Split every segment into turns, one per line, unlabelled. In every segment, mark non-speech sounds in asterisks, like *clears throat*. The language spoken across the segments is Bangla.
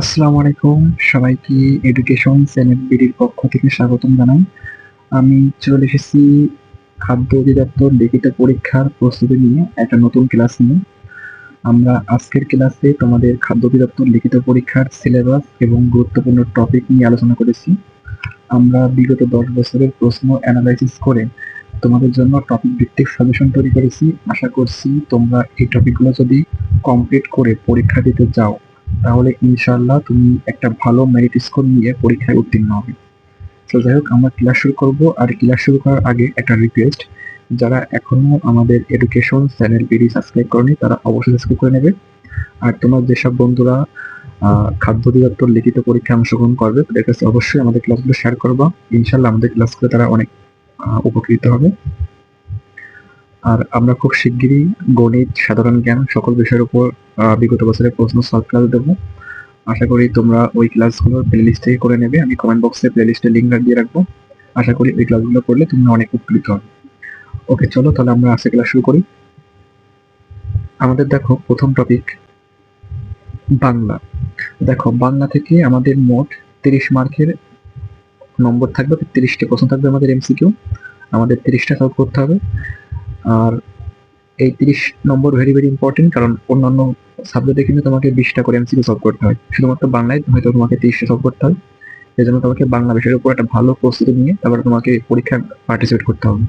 আসসালামু আলাইকুম। সবাইকে এডুকেশন চ্যানেল বিডির পক্ষ থেকে স্বাগতম জানাই। আমি চলে এসেছি খাদ্য অধিদপ্তর লিখিত পরীক্ষার প্রস্তুতি নিয়ে একটা নতুন ক্লাস নিয়ে। আমরা আজকের ক্লাসে তোমাদের খাদ্য অধিদপ্তর লিখিত পরীক্ষার সিলেবাস এবং গুরুত্বপূর্ণ টপিক নিয়ে আলোচনা করেছি। আমরা বিগত দশ বছরের প্রশ্ন অ্যানালাইসিস করে তোমাদের জন্য টপিক ভিত্তিক সাজেশন তৈরি করেছি। আশা করছি তোমরা এই টপিকগুলো যদি কমপ্লিট করে পরীক্ষা দিতে যাও তাহলে ইনশাল্লাহ তুমি একটা ভালো মেরিট স্কোর নিয়ে পরীক্ষায় উত্তীর্ণ হবে। তো যাই হোক, আমরা ক্লাস শুরু করব আর ক্লাস শুরু করার আগে একটা রিকোয়েস্ট যারা এখনও আমাদের এডুকেশন চ্যানেল বিডি সাবস্ক্রাইব করেনি, তারা অবশ্যই সাবস্ক্রাইব করে নেবে। আর তোমার যেসব বন্ধুরা খাদ্য অধিদপ্তর লিখিত পরীক্ষায় অংশগ্রহণ করবে, তাদের কাছে অবশ্যই আমাদের ক্লাসগুলো শেয়ার করবা। ইনশাল্লাহ আমাদের ক্লাসগুলো তারা অনেক উপকৃত হবে। আর আমরা খুব শিগগিরই গণিত, সাধারণ জ্ঞান সকল বিষয়ের উপর বিগত বছরের প্রশ্ন সলভ ক্লাস দেবো। আশা করি তোমরা ওই ক্লাসগুলো প্লেলিস্ট থেকে করে নেবে। আমি কমেন্ট বক্সে প্লেলিস্টে লিঙ্ক দিয়ে রাখব। আশা করি ওই ক্লাসগুলো করলে তোমরা অনেক উপকৃত হবে। ওকে চলো তাহলে আমরা আজকে ক্লাস শুরু করি। আমাদের দেখো প্রথম টপিক বাংলা। দেখো, বাংলা থেকে আমাদের মোট তিরিশ মার্কের নম্বর থাকবে। তিরিশটা প্রশ্ন থাকবে আমাদের এমসিকিউ আমাদের তিরিশটা সলভ করতে হবে। আর এই তিরিশ নম্বর ভেরি ভেরি ইম্পর্টেন্ট কারণ অন্যান্য সাবজেক্টে কিন্তু তোমাকে বিশটা করে এমসিকিউ সলভ করতে হয়। শুধুমাত্র বাংলায় হয়তো তোমাকে তিরিশটা সলভ করতে হয়। এই জন্য তোমাকে বাংলা বিষয়ের উপর একটা ভালো প্রস্তুতি নিয়ে তারপরে তোমাকে পরীক্ষায় পার্টিসিপেট করতে হবে।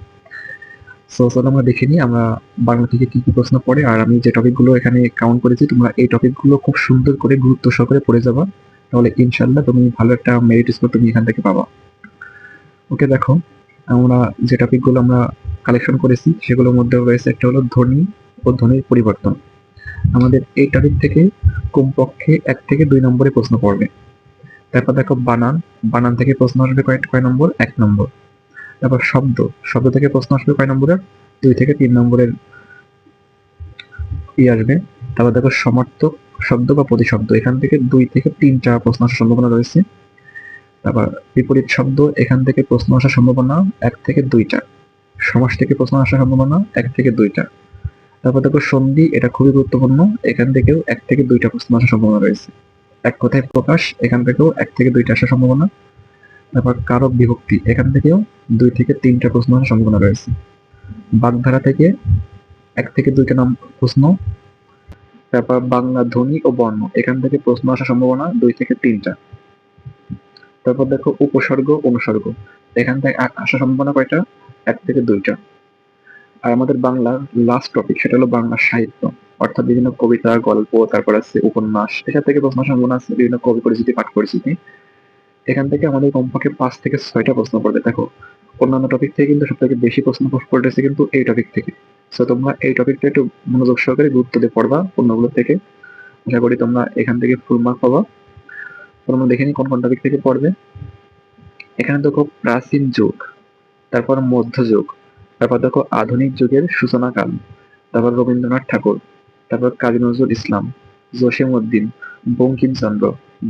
সো চলো আমরা দেখে নিই আমরা বাংলা থেকে কি কি প্রশ্ন পড়ে আর আমি যে টপিকগুলো এখানে কাউন্ট করেছি, তোমরা এই টপিকগুলো খুব সুন্দর করে গুরুত্ব সহকারে পড়ে যাবা। তাহলে ইনশাল্লাহ তুমি ভালো একটা মেরিট স্কোর তুমি এখান থেকে পাবা। ওকে দেখো, আমরা যে টপিকগুলো আমরা কালেকশন করেছি, সেগুলোর মধ্যে রয়েছে একটা হলো ধ্বনি ও ধ্বনির পরিবর্তন। আমাদের এই টপিক থেকে কমপক্ষে এক থেকে দুই নম্বরে প্রশ্ন পড়বে। তারপর দেখো বানান বানান থেকে প্রশ্ন আসবে কয় কয় নম্বর? এক নম্বর। তারপর শব্দ শব্দ থেকে প্রশ্ন আসবে কয় নম্বরের? দুই থেকে তিন নম্বরের ই আসবে। তারপর দেখো সমার্থক শব্দ বা প্রতিশব্দ, এখান থেকে দুই থেকে তিনটা প্রশ্ন আসার সম্ভাবনা রয়েছে। তারপর বিপরীত শব্দ, এখান থেকে প্রশ্ন আসার সম্ভাবনা এক থেকে দুইটা সমাস থেকে প্রশ্ন আসার সম্ভাবনা এক থেকে দুইটা তারপর দেখো সন্ধি, এটা খুবই গুরুত্বপূর্ণ। এখান থেকেও এক থেকে দুইটা প্রশ্ন আসার সম্ভাবনা রয়েছে। এক কথায় প্রকাশ, এখান থেকেও এক থেকে দুইটা আসার সম্ভাবনা। তারপর কারক বিভক্তি, এখান থেকেও দুই থেকে তিনটা প্রশ্ন আসার সম্ভাবনা রয়েছে। বাগধারা থেকে এক থেকে দুইটা নাম, প্রশ্ন। তারপর বাংলা ধ্বনি ও বর্ণ, এখান থেকে প্রশ্ন আসার সম্ভাবনা দুই থেকে তিনটা। তারপর দেখো উপসর্গ, অনুসর্গ, এখান থেকে আসার সম্ভাবনা কয়টা? এক থেকে দুইটা। আর আমাদের বাংলার লাস্ট টপিক সেটা হলো বাংলা সাহিত্য। অর্থাৎ বিভিন্ন কবিতা, গল্প, তারপর আছে উপন্যাস। এখান থেকে প্রশ্ন সম্ভাবনা আছে বিভিন্ন কবি পরিচিতি, পাঠ পরিচিতি। এখান থেকে আমাদের কমপক্ষে পাঁচ থেকে ছয়টা প্রশ্ন পড়বে। দেখো, অন্যান্য টপিক থেকে কিন্তু সব থেকে বেশি প্রশ্ন পড়তেছে কিন্তু এই টপিক থেকে। সো তোমরা এই টপিকটা একটু মনোযোগ সহকারে গুরুত্ব দিয়ে পড়বা অন্যগুলো থেকে। আশা করি তোমরা এখান থেকে ফুল মার্ক পাবা। তোমরা দেখে নি কোন কোন টপিক থেকে পড়বে। এখানে দেখো প্রাচীন যুগ, তারপর মধ্যযুগ তারপর দেখো আধুনিক যুগের সূচনাকাল। তারপর রবীন্দ্রনাথ ঠাকুর, তারপর কাজী নজরুল ইসলাম, জসিম উদ্দিন, বঙ্কিমচন্দ্র,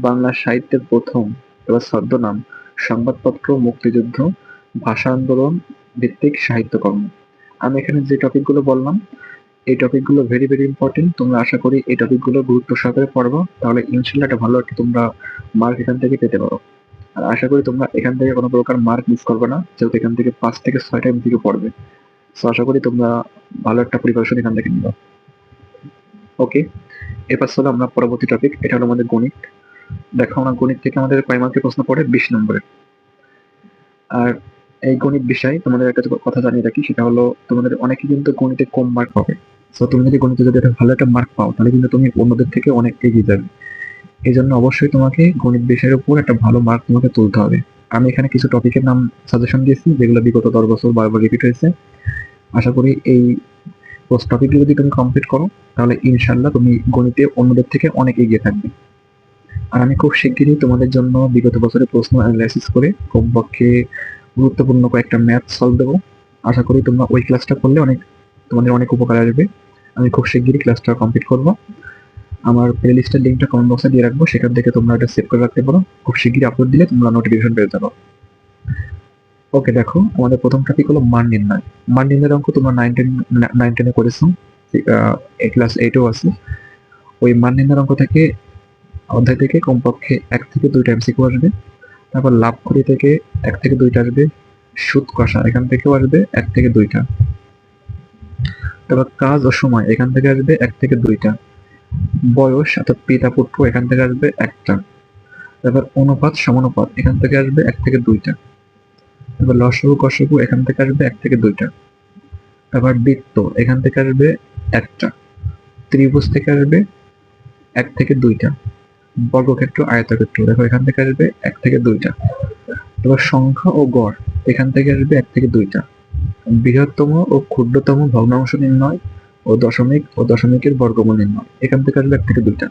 বাংলা সাহিত্যের প্রথম এবার ছদ্মনাম, সংবাদপত্র, মুক্তিযুদ্ধ, ভাষা আন্দোলন, ভিত্তিক সাহিত্যকর্ম। আমি এখানে যে টপিকগুলো বললাম, এই টপিকগুলো ভেরি ভেরি ইম্পর্টেন্ট তোমরা আশা করি এই টপিকগুলো গুরুত্ব সহকারে পড়ব। তাহলে ইনশাল্লাহ একটা ভালো একটা তোমরা মার্ক এখান থেকে পেতে পারো। আর আশা করি তোমরা এখান থেকে কোনো প্রকার মার্ক মিস করবে না, যেহেতু এখান থেকে পাঁচ থেকে ছয়টা থেকে পড়বে। তো আশা করি তোমরা ভালো একটা প্রিপারেশন এখান থেকে নিবা। ওকে এবার চলো আমরা পরবর্তী টপিক এটা হলো আমাদের গণিত। দেখো আমরা গণিত থেকে আমাদের মার্কের প্রশ্ন পড়ে? বিশ নম্বরে। আর এই গণিত বিষয়ে তোমাদের একটা কথা জানিয়ে রাখি, সেটা হলো তোমাদের অনেকে কিন্তু গণিতে কম মার্ক পাবে। তো তুমি যদি গণিতে যদি একটা ভালো একটা মার্ক পাও, তাহলে কিন্তু তুমি অন্যদের থেকে অনেক এগিয়ে যাবে। এই জন্য অবশ্যই তোমাকে গণিত বিষয়ের উপর একটা ভালো মার্ক তোমাকে তুলতে হবে। আমি এখানে কিছু টপিকের নাম সাজেশন দিয়েছি, যেগুলো বিগত দশ বছর বারবার রিপিট হয়েছে। আশা করি এই টপিকগুলো যদি তুমি কমপ্লিট করো, তাহলে ইনশাল্লাহ তুমি গণিতে অন্যদের থেকে অনেক এগিয়ে থাকবে। আর আমি খুব শিগগিরই তোমাদের জন্য বিগত বছরের প্রশ্ন অ্যানালাইসিস করে কমপক্ষে গুরুত্বপূর্ণ কয়েকটা ম্যাথ সলভ দেবো। আশা করি তোমরা ওই ক্লাসটা করলে অনেক, তোমাদের অনেক উপকার আসবে। আমি খুব শিগগিরই ক্লাসটা কমপ্লিট করব। আমার প্লে লিস্টের লিঙ্কটা কমেন্ট বক্সে দিয়ে রাখব, সেখান থেকে তোমরা এটা সেভ করে রাখতে পারো। খুব শিগগিরই আপলোড দিলে তোমরা নোটিফিকেশন পেয়ে যাব। ওকে দেখো, আমাদের প্রথম টপিক হলো মান নির্ণয়। মান নির্ণয়ের অঙ্ক তোমরা নাইন টেন নাইন টেনে করেছ ক্লাস এইটেও আছে। ওই মান নির্ণয়ের অঙ্ক থেকে অধ্যায় থেকে কমপক্ষে এক থেকে দুইটা এমসিকিউ আসবে, তারপর লাভ করি থেকে এক থেকে দুইটা আসবে, সুদ কষা এখান থেকেও আসবে এক থেকে দুইটা। তারপর কাজ ও সময় এখান থেকে আসবে এক থেকে দুইটা। বয়স, অর্থাৎ পিতা পুত্র এখান থেকে আসবে একটা। তারপর অনুপাত, সমানুপাত, এখান থেকে আসবে এক থেকে দুইটা। তারপর লসগু কসগু এখান থেকে আসবে এক থেকে দুইটা। তারপর বৃত্ত, এখান থেকে আসবে একটা। ত্রিভুজ থেকে আসবে এক থেকে দুইটা। বর্গক্ষেত্র, আয়তক্ষেত্র, দেখো এখান থেকে আসবে এক থেকে দুইটা। তারপর সংখ্যা ও গড়, এখান থেকে আসবে এক থেকে দুইটা। বৃহত্তম ও ক্ষুদ্রতম ভগ্নাংশ নির্ণয় ও দশমিক, ও দশমিকের বর্গমূল নির্ণয়। এখান থেকে আসবে এক থেকে দুইটা।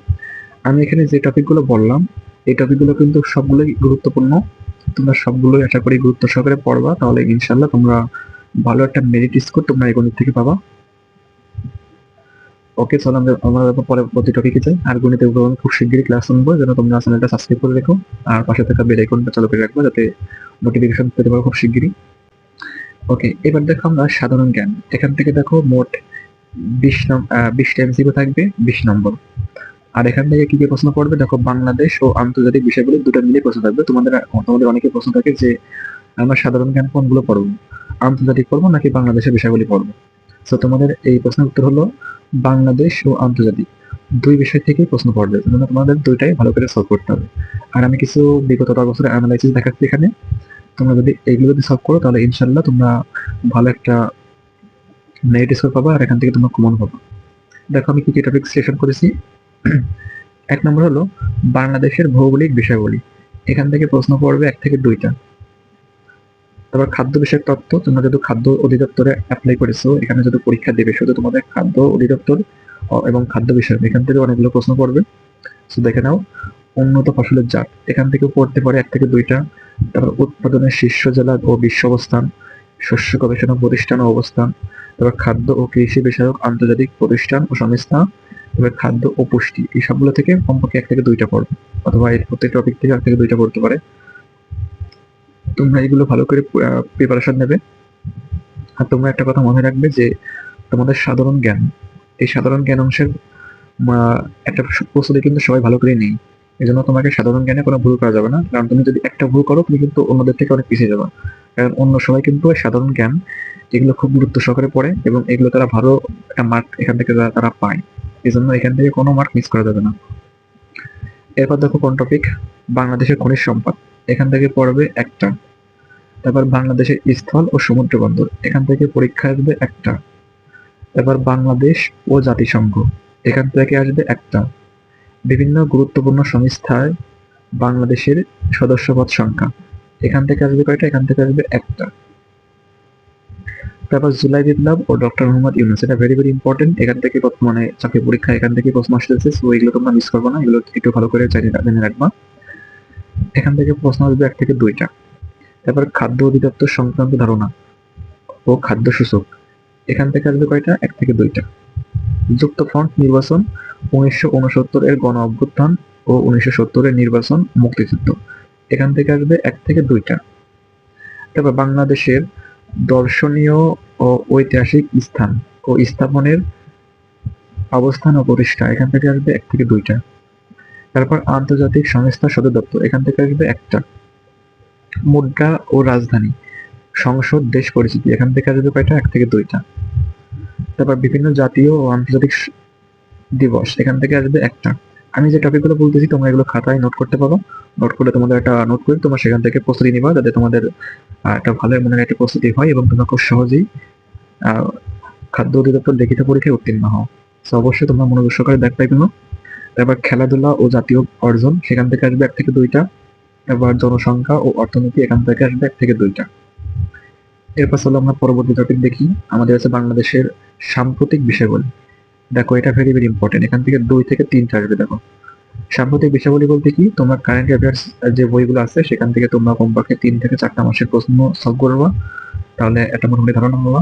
আমি এখানে যে টপিকগুলো বললাম, এই টপিকগুলো কিন্তু সবগুলোই গুরুত্বপূর্ণ। তোমরা সবগুলোই আশা করি গুরুত্ব সহকারে পড়বা। তাহলে ইনশাল্লাহ তোমরা ভালো একটা মেরিট স্কোর তোমরা এই গণিত থেকে পাবা। ওকে, চলো আমরা আমরা পরে প্রতি টপিকে যাই। আর উপর খুব শিগগিরই ক্লাস শুনব। যেন তোমরা চ্যানেলটা সাবস্ক্রাইব করে রেখো। আর পাশে থাকা বেল আইকনটা চালু করে রাখব যাতে নোটিফিকেশন পেতে পারো খুব শিগগিরই। ওকে, এবার দেখো আমরা সাধারণ জ্ঞান। এখান থেকে দেখো মোট বিশ বিশটা এমসিকিউ থাকবে, বিশ নম্বর। আর এখান থেকে কি কি প্রশ্ন পড়বে? দেখো, বাংলাদেশ ও আন্তর্জাতিক বিষয়গুলো দুটো মিলে প্রশ্ন থাকবে। তোমাদের তোমাদের অনেকে প্রশ্ন থাকে যে, আমরা সাধারণ জ্ঞান কোনগুলো পড়ব? আন্তর্জাতিক পড়ব নাকি বাংলাদেশের বিষয়গুলি পড়ব? তো তোমাদের এই প্রশ্নের উত্তর হলো বাংলাদেশ ও আন্তর্জাতিক। দুই বিষয় থেকেই প্রশ্ন পড়বে তোমাদের দুইটাই ভালো করে সলভ করতে হবে। আর আমি কিছু বিগত দশ বছরের অ্যানালাইসিস দেখাচ্ছি এখানে। তোমরা যদি এইগুলো যদি সলভ করো, তাহলে ইনশাল্লাহ তোমরা ভালো একটা নেট স্কোর পাবা আর এখান থেকে তোমরা কমন পাবা। দেখো আমি কি কি টপিক সিলেকশন করেছি। এক নম্বর হলো বাংলাদেশের ভৌগোলিক বিষয়গুলি এখান থেকে প্রশ্ন পড়বে এক থেকে দুইটা। তারপর খাদ্য বিষয়ক তথ্য তোমরা যদি খাদ্য অধিদপ্তরে অ্যাপ্লাই করেছ, এখানে যদি পরীক্ষা দেবে শুধু তোমাদের খাদ্য অধিদপ্তর এবং খাদ্য বিষয় এখান থেকে অনেকগুলো প্রশ্ন পড়বে। তো দেখে নাও, উন্নত ফসলের জাত। এখান থেকেও পড়তে পারে এক থেকে দুইটা। তারপর উৎপাদনের শীর্ষ জেলা ও বিশ্ব অবস্থান, শস্য গবেষণা প্রতিষ্ঠান অবস্থান তারপর খাদ্য ও কৃষি বিষয়ক আন্তর্জাতিক প্রতিষ্ঠান ও সংস্থা, এবার খাদ্য ও পুষ্টি, এই সবগুলো থেকে কমপক্ষে এক থেকে দুইটা পড়বে অথবা এই প্রত্যেক টপিক থেকে এক থেকে দুইটা পড়তে পারে। তোমরা এগুলো ভালো করে প্রিপারেশন নেবে। আর তোমরা একটা কথা মনে রাখবে যে, তোমাদের সাধারণ জ্ঞান, এই সাধারণ জ্ঞান অংশের একটা প্রস্তুতি কিন্তু সবাই ভালো করে নেই এই জন্য তোমাকে সাধারণ জ্ঞানে কোনো ভুল করা যাবে না। কারণ তুমি যদি একটা ভুল করো, তুমি কিন্তু অন্যদের থেকে অনেক পিছিয়ে যাবে। কারণ অন্য সবাই কিন্তু সাধারণ জ্ঞান এগুলো খুব গুরুত্ব সহকারে পড়ে এবং এগুলো তারা ভালো একটা মার্ক এখান থেকে তারা পায় এই জন্য এখান থেকে কোনো মার্ক মিস করা যাবে না। এরপর দেখো কোন টপিক বাংলাদেশের খনিজ সম্পদ। এখান থেকে পড়বে একটা। তারপর বাংলাদেশের স্থল ও সমুদ্র বন্দর। এখান থেকে পরীক্ষা আসবে একটা। তারপর বাংলাদেশ ও জাতিসংঘ। এখান থেকে আসবে একটা। বিভিন্ন গুরুত্বপূর্ণ সংস্থায় বাংলাদেশের সদস্যপদ সংখ্যা। এখান থেকে আসবে কয়টা? এখান থেকে আসবে একটা। তারপর জুলাই বিপ্লব ও ডক্টর মোহাম্মদ ইউনুস। এটা ভেরি ভেরি ইম্পর্টেন্ট এখান থেকে বর্তমানে চাকরি পরীক্ষা, এখান থেকে প্রশ্ন আসতেছে। সো এগুলো তোমরা মিস করব না। এগুলো একটু ভালো করে জেনে রাখবা। এখান থেকে প্রশ্ন আসবে এক থেকে দুইটা। তারপর খাদ্য অধিদপ্তর সংক্রান্ত ধারণা ও খাদ্য সূচক। এখান থেকে আসবে কয়টা? এক থেকে দুইটা। যুক্ত ফ্রন্ট নির্বাচন উনিশশো উনসত্তর এর গণ অভ্যুত্থান ও উনিশশো সত্তরের নির্বাচন মুক্তিযুদ্ধ। এখান থেকে আসবে এক থেকে দুইটা। তারপর বাংলাদেশের দর্শনীয় ও ঐতিহাসিক স্থান ও স্থাপনের অবস্থান ও প্রতিষ্ঠা এখান থেকে আসবে এক থেকে দুইটা। তারপর আন্তর্জাতিক সংস্থা সদর দপ্তর এখান থেকে আসবে একটা। মুদ্রা ও রাজধানী সংসদ দেশ পরিচিতি এখান থেকে আসবে কয়টা? এক থেকে দুইটা। তারপর বিভিন্ন জাতীয় ও আন্তর্জাতিক দিবস, এখান থেকে আসবে একটা। আমি যে টপিকগুলো বলতেছি, তোমরা এগুলো খাতায় নোট করতে পারো। নোট করলে তোমাদের একটা নোট করে তোমরা সেখান থেকে প্রস্তুতি নিবা, যাতে তোমাদের একটা ভালো মনের একটা প্রস্তুতি হয় এবং তোমরা খুব সহজেই খাদ্য অধিদপ্তর লিখিত পরীক্ষায় উত্তীর্ণ হও। তো অবশ্যই তোমরা মনোযোগ সহকারে দেখ পাইবে তারপর খেলাধুলা ও জাতীয় অর্জন, সেখান থেকে আসবে এক থেকে দুইটা। এবার জনসংখ্যা ও অর্থনীতি, এখান থেকে আসবে এক থেকে দুইটা। এরপর চলো আমরা পরবর্তী টপিক দেখি। আমাদের আছে বাংলাদেশের সাম্প্রতিক বিষয়গুলি দেখো, এটা ভেরি ভেরি ইম্পর্টেন্ট এখান থেকে দুই থেকে তিনটা আসবে, দেখো। সাম্প্রতিক বিষয়গুলি বলতে কি? তোমার কারেন্ট অ্যাফেয়ার্স যে বইগুলো আছে, সেখান থেকে তোমরা কমপক্ষে তিন থেকে চারটা মাসের প্রশ্ন সলভ করবা তাহলে একটা মোটামুটি ধারণা হবা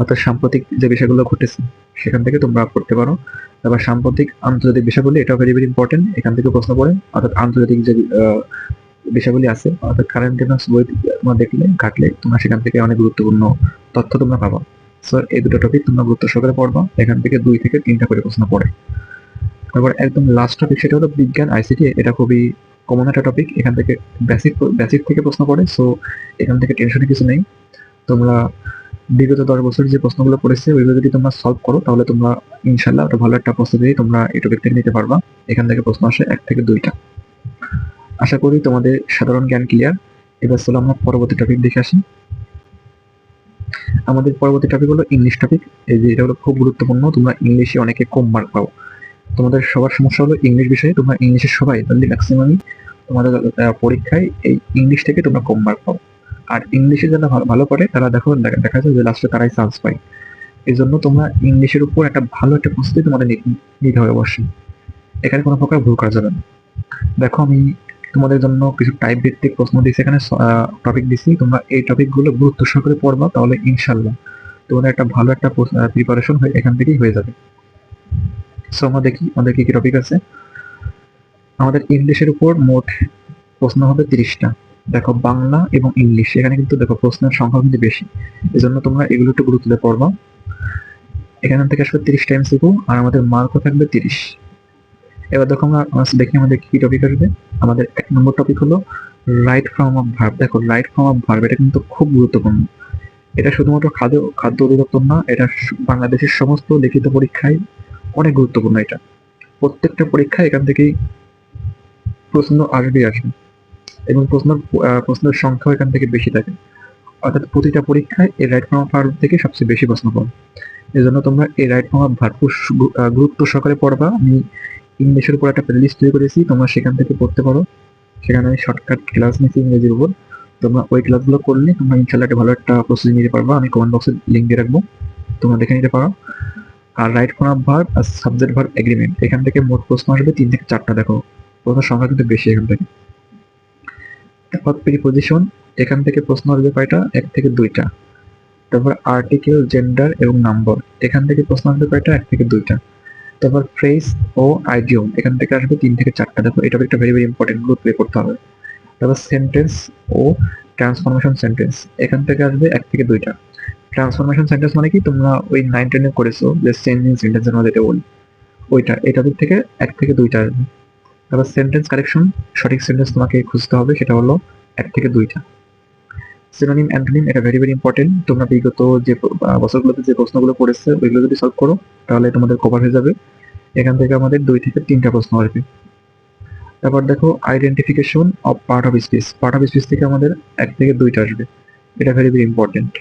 অর্থাৎ সাম্প্রতিক যে বিষয়গুলো ঘটেছে, সেখান থেকে তোমরা পড়তে পারো। তারপর সাম্প্রতিক আন্তর্জাতিক বিষয়গুলি এটাও ভেরি ভেরি ইম্পর্টেন্ট এখান থেকে প্রশ্ন পড়ে। অর্থাৎ আন্তর্জাতিক যে বিষয়গুলি আছে, অর্থাৎ কারেন্ট অ্যাফেয়ার্স বই তোমরা দেখলে, ঘাটলে তোমরা সেখান থেকে অনেক গুরুত্বপূর্ণ তথ্য তোমরা পাবা। স্যার এই দুটো টপিক তোমরা গুরুত্ব সহকারে পড়বা, এখান থেকে দুই থেকে তিনটা করে প্রশ্ন পড়ে। তারপর একদম লাস্ট টপিক সেটা হলো বিজ্ঞান আইসিটি এটা খুবই কমন একটা টপিক এখান থেকে বেসিক বেসিক থেকে প্রশ্ন পড়ে সো এখান থেকে টেনশনের কিছু নেই। তোমরা বিগত দশ বছর যে প্রশ্নগুলো পড়েছে, ওইগুলো যদি তোমরা সলভ করো, তাহলে তোমরা ইনশাল্লাহ ভালো একটা প্রস্তুতি তোমরা এই টপিক থেকে নিতে পারবা। এখান থেকে প্রশ্ন আসে এক থেকে দুইটা। আশা করি তোমাদের সাধারণ জ্ঞান ক্লিয়ার এবার চলো আমরা পরবর্তী টপিক দেখে আসি। আমাদের পরবর্তী টপিক হলো ইংলিশ টপিক এই যে এটা হলো খুব গুরুত্বপূর্ণ, তোমরা ইংলিশে অনেকে কম মার্ক পাও। তোমাদের সবার সমস্যা হলো ইংলিশ বিষয়ে, তোমরা ইংলিশের সবাই, তাহলে ম্যাক্সিমামই তোমাদের পরীক্ষায় এই ইংলিশ থেকে তোমরা কম মার্ক পাও। আর ইংলিশে যারা ভালো- করে তারা দেখো, দেখা- দেখা যায় যে লাস্টে তারাই চান্স পায়। এই জন্য তোমরা ইংলিশের উপর একটা ভালো একটা প্রস্তুতি তোমাদের নিতে হবে অবশ্যই। এখানে কোনো প্রকার ভুল করা যাবে না। দেখো আমি তোমাদের জন্য কিছু টাইপ ভিত্তিক প্রশ্ন দিয়েছি এখানে টপিক দিছি। তোমরা এই টপিকগুলো গুরুত্ব সহকারে পড়বা, তাহলে ইনশাল্লাহ তোমাদের একটা ভালো একটা প্রিপারেশন হয়ে এখান থেকেই হয়ে যাবে। সো আমরা দেখি আমাদের কি কি টপিক আছে। আমাদের ইংলিশের উপর মোট প্রশ্ন হবে তিরিশটা। দেখো, বাংলা এবং ইংলিশ। এখানে কিন্তু দেখো, প্রশ্নের সংখ্যা কিন্তু বেশি। এই জন্য তোমরা এগুলো একটু গুরুত্ব দিয়ে পড়বা। এখান থেকে আসবে তিরিশ টাইম শিখব আর আমাদের মার্কও থাকবে তিরিশ। এবার দেখো আমরা দেখি আমাদের কি টপিক আসবে। আমাদের এক নম্বর টপিক হলো রাইট ফর্ম অফ ভার্ব দেখো রাইট ফর্ম অফ ভার্ব এটা কিন্তু খুব গুরুত্বপূর্ণ। এটা শুধুমাত্র খাদ্য খাদ্য অধিদপ্তর না, এটা বাংলাদেশের সমস্ত লিখিত পরীক্ষায় অনেক গুরুত্বপূর্ণ এটা। প্রত্যেকটা পরীক্ষায় এখান থেকেই প্রশ্ন আসবে আসবে। এবং প্রশ্ন প্রশ্নের সংখ্যাও এখান থেকে বেশি থাকে। অর্থাৎ প্রতিটা পরীক্ষায় এই রাইট ফর্ম অফ ভার্ব থেকে সবচেয়ে বেশি প্রশ্ন পাবে এই জন্য তোমরা এই রাইট ফর্ম অফ ভার্ব গুরুত্ব সহকারে পড়বা। আমি ইংলিশের উপর একটা প্লেলিস্ট তৈরি করেছি, তোমরা সেখান থেকে পড়তে পারো। সেখানে আমি শর্টকাট ক্লাস নিয়েছি ইংরেজির উপর। তোমরা ওই ক্লাসগুলো করলে তোমরা ইনশাল্লাহ ভালো একটা প্রস্তুতি নিতে পারবা। আমি কমেন্ট বক্সে লিঙ্ক দিয়ে রাখব। তোমরা দেখে নিতে পারো। আর রাইট ফর্ম অফ ভার্ব আর সাবজেক্ট ভার্ব এগ্রিমেন্ট এখান থেকে মোট প্রশ্ন আসবে তিন থেকে চারটা, দেখো। প্রশ্নের সংখ্যা কিন্তু বেশি এখান থেকে। তারপর প্রিপোজিশন এখান থেকে প্রশ্ন আসবে কয়টা? এক থেকে দুইটা। তারপর আর্টিকেল জেন্ডার এবং নাম্বার এখান থেকে প্রশ্ন আসবে কয়টা? এক থেকে দুইটা। তারপর ফ্রেজ ও আইডিয়ম এখান থেকে আসবে তিন থেকে চারটা। দেখো এটা একটা very very important group play করতে হবে। তারপর সেন্টেন্স ও ট্রান্সফরমেশন সেন্টেন্স এখান থেকে আসবে এক থেকে দুইটা। ট্রান্সফরমেশন সেন্টেন্স মানে কি? তোমরা ওই নাইন টেনে করেছ, যে চেঞ্জিং সেন্টেন্সের মধ্যে যেটা বলি। ওইটা এটা দিক থেকে এক থেকে দুইটা আসবে। তারপর সেন্টেন্স কারেকশন সঠিক সেন্টেন্স তোমাকে খুঁজতে হবে, সেটা হলো এক থেকে দুইটা। সিনোনিম অ্যান্টোনিম এটা ভেরি ভেরি ইম্পর্টেন্ট তোমরা বিগত যে বছরগুলোতে যে প্রশ্নগুলো পড়েছে, ওইগুলো যদি সলভ করো, তাহলে তোমাদের কভার হয়ে যাবে। এখান থেকে আমাদের দুই থেকে তিনটা প্রশ্ন আসবে। তারপর দেখো identification of part of speech part of speech থেকে আমাদের এক থেকে দুইটা আসবে। এটা ভেরি ভেরি ইম্পর্টেন্ট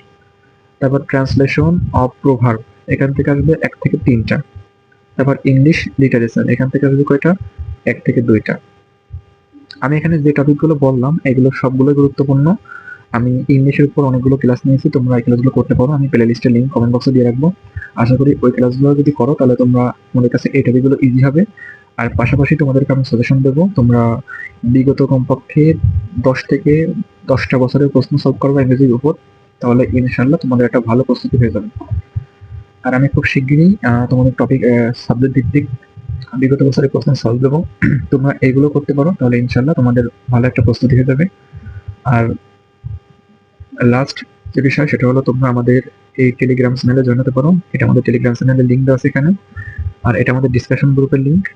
তারপর ট্রান্সলেশন অফ প্রোভার্ব এখান থেকে আসবে এক থেকে তিনটা। তারপর ইংলিশ লিটারেচার এখান থেকে আসবে কয়টা? এক থেকে দুইটা। আমি এখানে যে টপিকগুলো বললাম, এগুলো সবগুলো গুরুত্বপূর্ণ। আমি ইংলিশের উপর অনেকগুলো ক্লাস নিয়েছি, তোমরা এই ক্লাসগুলো করতে পারো। আমি প্লে লিস্টের লিঙ্ক কমেন্ট বক্সে দিয়ে রাখব। আশা করি ওই ক্লাসগুলো যদি করো, তাহলে তোমরা তোমাদের কাছে এই টপিকগুলো ইজি হবে। আর পাশাপাশি তোমাদেরকে আমি সাজেশন দেবো, তোমরা বিগত কমপক্ষে দশ থেকে দশটা বছরের প্রশ্ন সলভ করবে ইংরেজির উপর। তাহলে ইনশাল্লাহ তোমাদের একটা ভালো প্রস্তুতি হয়ে যাবে। আর আমি খুব শিগগিরই তোমাদের টপিক সাবজেক্ট ভিত্তিক বিগত বছরের প্রশ্ন সলভ দেবো। *clears throat* তোমরা এগুলো করতে পারো, তাহলে ইনশাল্লাহ তোমাদের ভালো একটা প্রস্তুতি হয়ে যাবে। আর লাস্ট যে বিষয়, সেটা হলো তোমরা আমাদের এই টেলিগ্রাম চ্যানেলে জয়েন হতে পারো। এটা আমাদের টেলিগ্রাম চ্যানেলের লিঙ্ক দেওয়া আছে এখানে। আর এটা আমাদের ডিসকাশন গ্রুপের লিঙ্ক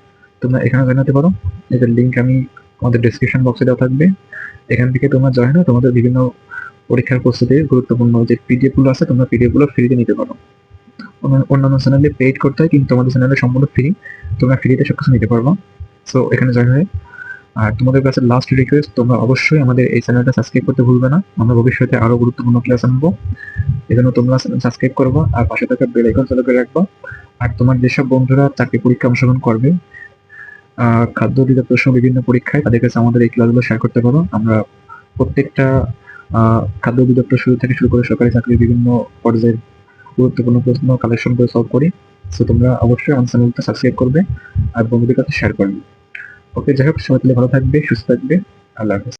তোমরা এখানে জয়েন হতে পারো। এটার লিঙ্ক আমি আমাদের ডিসক্রিপশন বক্সে দেওয়া থাকবে। এখান থেকে তোমরা জয়েন হয়ে তোমাদের বিভিন্ন পরীক্ষার প্রস্তুতির গুরুত্বপূর্ণ যে পিডিএফগুলো আছে, তোমরা পিডিএফগুলো ফ্রিতে নিতে পারো। অন্য- অন্যান্য চ্যানেলে পেইড করতে হয়, কিন্তু আমাদের চ্যানেলে সম্পূর্ণ ফ্রি তোমরা ফ্রিতে সবকিছু নিতে পারবা। সো এখানে জয়েন হয়ে আর তোমাদের কাছে লাস্ট রিকোয়েস্ট তোমরা অবশ্যই আমাদের এই চ্যানেলটা সাবস্ক্রাইব করতে ভুলবে না। আমরা ভবিষ্যতে আরও গুরুত্বপূর্ণ ক্লাস আনব। এই জন্য তোমরা সাবস্ক্রাইব করবা আর পাশে থাকা বেল আইকন চালু করে রাখবা। আর তোমার যেসব বন্ধুরা চাকরি পরীক্ষা অংশগ্রহণ করবে খাদ্য অধিদপ্তর সহ বিভিন্ন পরীক্ষায় তাদের কাছে আমাদের এই ক্লাসগুলো শেয়ার করতে পারো। আমরা প্রত্যেকটা খাদ্য অধিদপ্তর শুরু থেকে শুরু করে সরকারি চাকরির বিভিন্ন পর্যায়ের গুরুত্বপূর্ণ প্রশ্ন কালেকশন করে সলভ করি। সো তোমরা অবশ্যই আমার চ্যানেলটা সাবস্ক্রাইব করবে আর বন্ধুদের কাছে শেয়ার করবে। ওকে যাই হোক সবাই তাহলে ভালো থাকবে সুস্থ থাকবে। আল্লাহ হাফেজ।